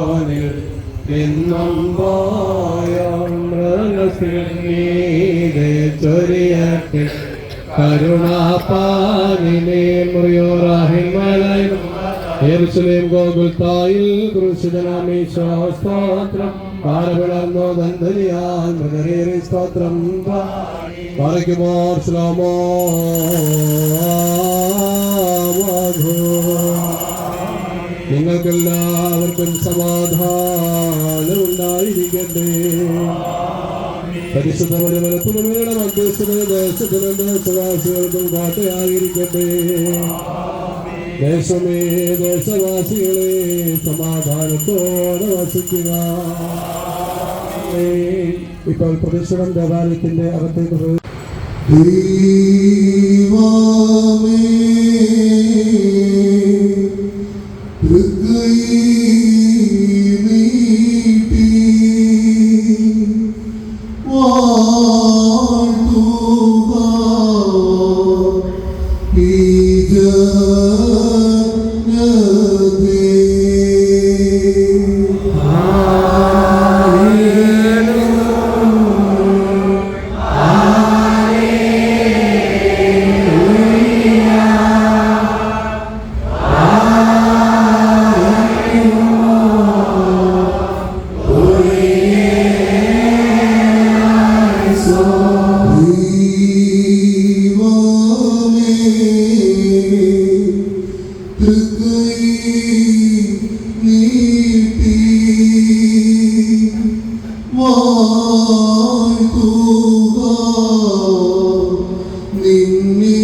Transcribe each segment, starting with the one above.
നിന്നാണ് തിന്നമ്പായമൃഗസിനീതെ ചൊരിയട്ടെ കരുണാപാനിനെ മുറിയോറാഹിമലൈ യേറുസലേം ഗോകുൽത്തായിൽ കുരിശുദനാമീശോസ്തോത്രം പാരപിളർന്നോ ദന്തരിയാൽ മൃഗരേറി സ്തോത്രം പാലിക്കുമോർ ശ്ലോമോ മധു സമാധാനം ഉണ്ടായിരിക്കട്ടെ പരിശുദ്ധ പരിമലത്തിനുമേടെ മധ്യസ്ഥന് ദേശത്തിനും ദേശവാസികൾക്കും കാട്ടയായിരിക്കട്ടെ. ദേശമേ ദേശവാസികളെ സമാധാനത്തോടെ വസിക്കുക. ഇപ്പോൾ പ്രതിഷ്ഠം ദേവാലയത്തിന്റെ അകത്തേക്ക്. ദൈവമേ. إني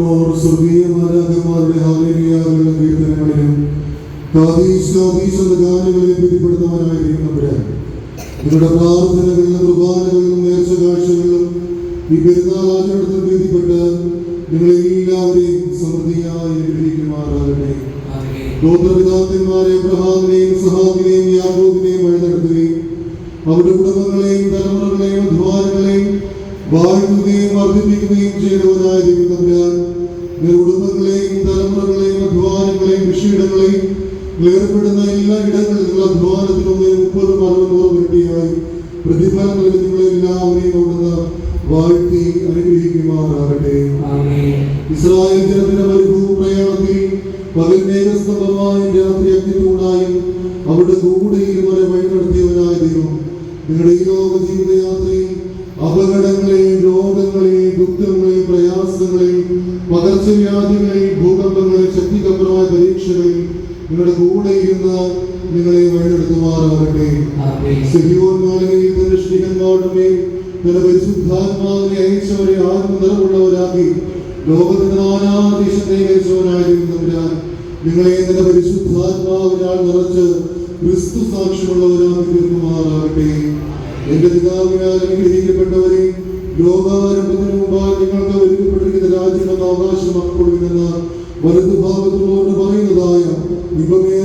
Senhor, subia കാതീശ് കാതീശ് എന്ന ഗാനങ്ങളിൽ പ്രീതിപ്പെടുന്നവനായിരിക്കും നമ്പുരാൻ നിങ്ങളുടെ ഈ പെരുന്നാൾ ആചരണത്തിൽ പ്രീതിപ്പെട്ട് നിങ്ങളെല്ലാവരെയും സമൃദ്ധിയായി അനുഗ്രഹിക്കുമാറാകട്ടെ ഗോത്രപിതാക്കന്മാരെ അബ്രഹാമിനെയും സഹാബിനെയും യാക്കോബിനെയും വഴിനടത്തുകയും അവരുടെ കുടുംബങ്ങളെയും തലമുറകളെയും അധ്വാനങ്ങളെയും വാഴ്ത്തുകയും വർദ്ധിപ്പിക്കുകയും ചെയ്തവനായ ദൈവത്തമ്പുരാൻ ഏർപ്പെടുന്ന എല്ലാ ഇടങ്ങളിലുള്ള അധ്വാനത്തിനും മുപ്പതും അറുപതോറും ഇരട്ടിയായി പ്രതിഫലം നൽകി നിങ്ങളെല്ലാവരെയും അവിടുന്ന് വാഴ്ത്തി അനുഗ്രഹിക്കുമാറാകട്ടെ. ഇസ്രായേൽ ജനത്തിന്റെ പരിഭൂമി പ്രയാണത്തിൽ പകൽ മേഘസ്തംഭമായും രാത്രി അഗ്നിത്തൂണായും അവരുടെ കൂടെ വരെ വഴി നടത്തിയവനായ ദൈവം നിങ്ങളുടെ ഈ ലോക ജീവിതയാത്രയിൽ അപകടങ്ങളെയും രോഗങ്ങളെയും ദുഃഖങ്ങളെയും പ്രയാസങ്ങളെയും പകർച്ചവ്യാധികളെയും ഭൂകമ്പങ്ങളെയും ശക്തികപരമായ പരീക്ഷകളിൽ നിങ്ങളുടെ നിങ്ങളെ വഴിനടത്തുമാറാകട്ടെ സിഹിയോൻ മാളികയിൽ തന്റെ പരിശുദ്ധാത്മാവിനെ അയച്ചവരെ ആത്മനിറവുള്ളവരാക്കി ലോകത്തിന്റെ നാനാദേശത്തെ അയച്ചവനായിരിക്കുന്നവരാൻ നിങ്ങളെ തന്റെ പരിശുദ്ധാത്മാവിനാൽ നിറച്ച് ക്രിസ്തു സാക്ഷ്യമുള്ളവരാക്കി തീർക്കുമാറാകട്ടെ. എന്റെ പിതാവിനാൽ അനുഗ്രഹിക്കപ്പെട്ടവരെ ലോകാരംഭത്തിന് മുമ്പായി നിങ്ങൾക്ക് ഒരുക്കപ്പെട്ടിരിക്കുന്ന രാജ്യം എന്ന അവകാശം അപ്പോൾ വലതുഭാഗത്തുള്ളവരോട് പറയുന്നതായ ഇപ്പമേറിയ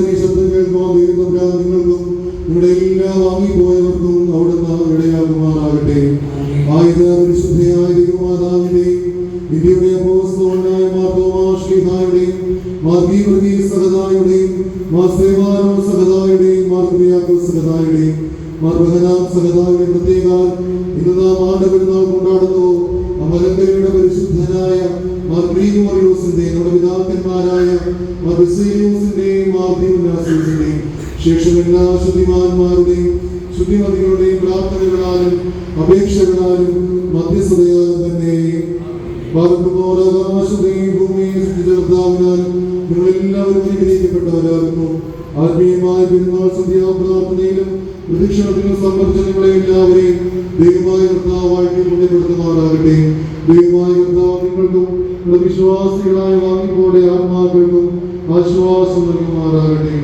മാർബഹനാം സഹതായുടെ പ്രത്യേക ഇന്ന് നാം ആണ്ട് പെരുന്നാൾ കൊണ്ടാടുന്നു. അമലങ്കരയുടെ പരിശുദ്ധനായ മാർഗ്രീമോറിയോസിന്റെ നമ്മുടെ പിതാക്കന്മാരായ മർബിസേലിയോസിന്റെയും മാർദീവനാസിന്റെയും ശേഷം എല്ലാ ശുദ്ധിമാന്മാരുടെയും ശുദ്ധിമതികളുടെയും പ്രാർത്ഥനകളാലും അപേക്ഷകളാലും മധ്യസ്ഥതയാലും തന്നെ അനുഗ്രഹിക്കപ്പെട്ടവരാകുന്നു. ആത്മീയമായ പെരുന്നാൾ സന്ധ്യാ പ്രദക്ഷിണത്തിലും സംബന്ധിച്ച നിങ്ങളെ എല്ലാവരെയും ദൈവമായ കർത്താവായിട്ട് പുണ്യപ്പെടുത്തുമാറാകട്ടെ ദൈവമായ കർത്താവ് നിങ്ങൾക്കും വിശ്വാസികളായ വാങ്ങിപ്പോടെ ആത്മാക്കൾക്കും ആശ്വാസം നൽകുമാറാകട്ടെ.